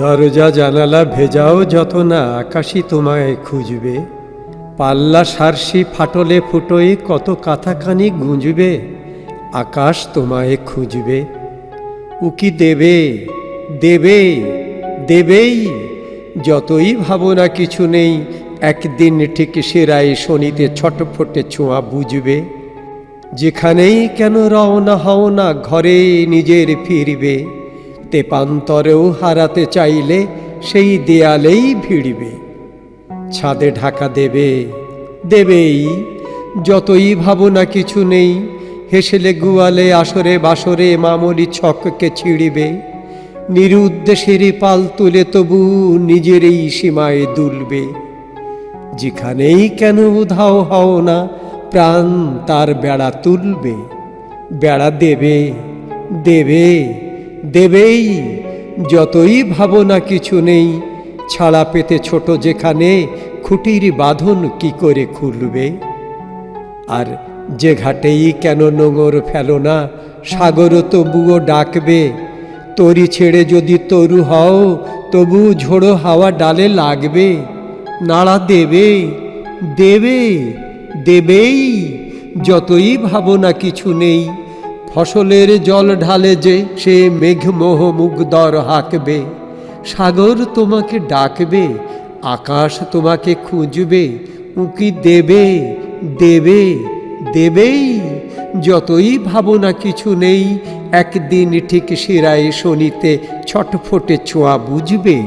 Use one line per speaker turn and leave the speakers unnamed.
দরজা জানালা ভেজাও যত না আকাশই তোমায় খুঁজবে। পাল্লা সারসি ফাটলে ফুটোয় কত কাথাখানি গুঁজবে, আকাশ তোমায় খুঁজবে। উকি দেবে দেবে, দেবেই, যতই ভাবনা কিছু নেই, একদিন ঠিক সেরাই শনিতে ছটফটে ছোঁয়া বুঝবে। যেখানেই কেন রওনা হও না, ঘরে নিজের ফিরবে। তেপান্তরেও হারাতে চাইলে সেই দেয়ালেই ভিড়বে। ছাদে ঢাকা দেবে, দেবেই। যতই ভাবনা কিছু নেই, হেসেলে গুয়ালে আসরে বাসরে মামলি ছককে ছিঁড়িবে। নিরুদ্দেশেরই পাল তুলে তবু নিজেরই সীমায় দুলবে। যেখানেই কেন উধাও হও না, প্রাণ তার বেড়া তুলবে। বেড়া দেবে দেবে। দেবেই। যতই ভাবনা কিছু নেই, ছাড়া পেতে ছোট যেখানে খুঁটির বাঁধন কি করে খুলবে? আর যে ঘাটেই কেন নোঙর ফেলো না, সাগর তবুও ডাকবে। তরি ছেড়ে যদি তরু হও, তবু ঝোড়ো হাওয়া ডালে লাগবে। নাড়া দেবে দেবে, দেবেই। যতই ভাবনা কিছু নেই ফসলের জল ঢালে যে সে মেঘ মেঘমোহ মুগ্ধর হাঁকবে। সাগর তোমাকে ডাকবে, আকাশ তোমাকে খুঁজবে, উকি দেবে দেবে, দেবেই। যতই ভাবনা কিছু নেই, একদিন ঠিক শিরায় শনিতে ছটফটে ছোঁয়া বুঝবে।